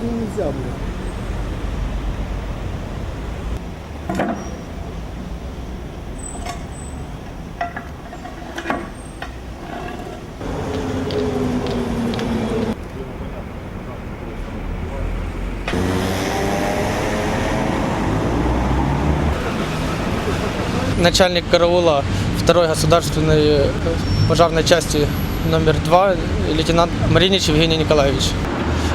туди нельзя буде. начальник караула второй государственной пожарной части номер два, лейтенант Маринич Евгений Николаевич.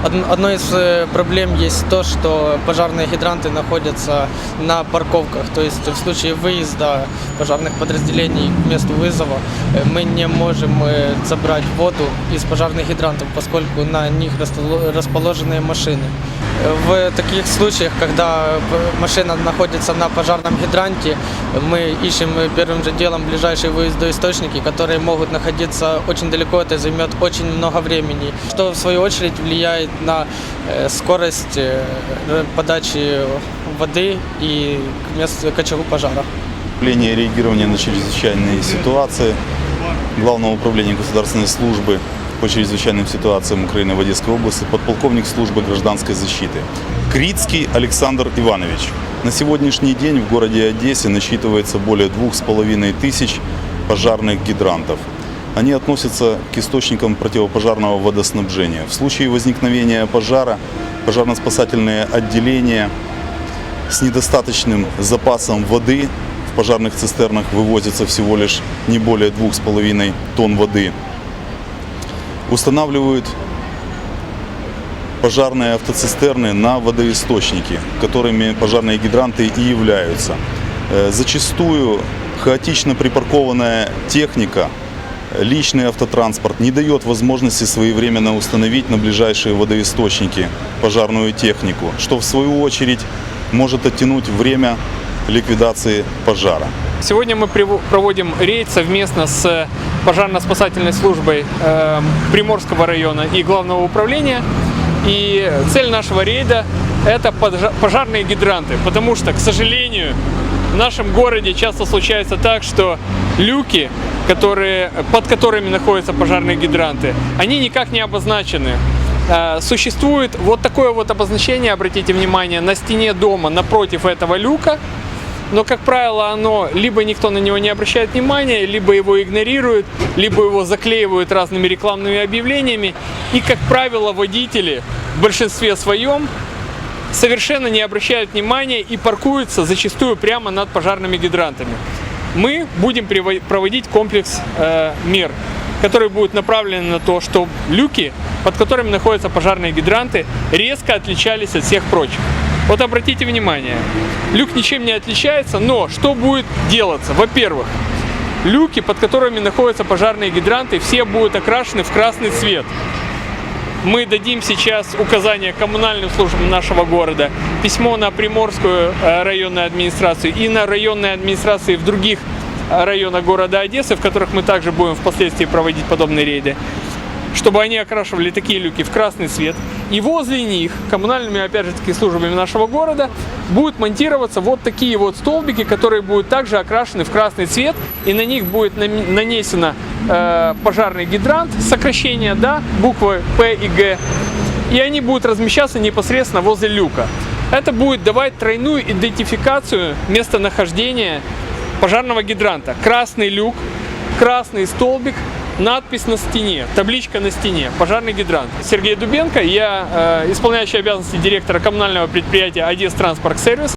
Од- Одной из э, проблем есть то, что пожарные гидранты находятся на парковках. То есть в случае выезда пожарных подразделений к месту вызова э, мы не можем э, забрать воду из пожарных гидрантов, поскольку на них располо- расположены машины. В таких случаях, когда машина находится на пожарном гидранте, мы ищем первым же делом ближайшие выездоисточники, которые могут находиться очень далеко, это займет очень много времени, что в свою очередь влияет на скорость подачи воды и к месту к очагу пожара. Управление реагирования на чрезвычайные ситуации Главного управления государственной службы по чрезвычайным ситуациям Украины в Одесской области, подполковник службы гражданской защиты. Крицкий Александр Иванович. На сегодняшний день в городе Одессе насчитывается более двух с половиной тысяч пожарных гидрантов. Они относятся к источникам противопожарного водоснабжения. В случае возникновения пожара пожарно-спасательные отделения с недостаточным запасом воды в пожарных цистернах вывозится всего лишь не более 2,5 тонн воды. Устанавливают пожарные автоцистерны на водоисточники, которыми пожарные гидранты и являются. Э, Зачастую хаотично припаркованная техника, личный автотранспорт не дает возможности своевременно установить на ближайшие водоисточники пожарную технику, что в свою очередь может оттянуть время ликвидации пожара. Сегодня мы проводим рейд совместно с пожарно-спасательной службой э, Приморского района и главного управления. И цель нашего рейда – это пожарные гидранты, потому что, к сожалению, в нашем городе часто случается так, что люки, которые, под которыми находятся пожарные гидранты, они никак не обозначены. Э, Существует вот такое вот обозначение, обратите внимание, на стене дома напротив этого люка, но, как правило, оно либо никто на него не обращает внимания, либо его игнорируют, либо его заклеивают разными рекламными объявлениями. И, как правило, водители в большинстве своем совершенно не обращают внимания и паркуются зачастую прямо над пожарными гидрантами. Мы будем проводить комплекс э, мер, которые будут направлены на то, что люки, под которыми находятся пожарные гидранты, резко отличались от всех прочих. Вот обратите внимание, люк ничем не отличается, но что будет делаться? Во-первых, люки, под которыми находятся пожарные гидранты, все будут окрашены в красный цвет. Мы дадим сейчас указания коммунальным службам нашего города, письмо на Приморскую э, районную администрацию и на районные администрации в других э, районах города Одессы, в которых мы также будем впоследствии проводить подобные рейды, чтобы они окрашивали такие люки в красный цвет. И возле них, коммунальными, опять же таки, службами нашего города, будут монтироваться вот такие вот столбики, которые будут также окрашены в красный цвет, и на них будет нанесено э, пожарный гидрант, сокращение, да, буквы П и Г, и они будут размещаться непосредственно возле люка. Это будет давать тройную идентификацию местонахождения пожарного гидранта. Красный люк, красный столбик, надпись на стене, табличка на стене, пожарный гидрант. Сергей Дубенко, я э, исполняющий обязанности директора коммунального предприятия Одесс Транспорт Сервис.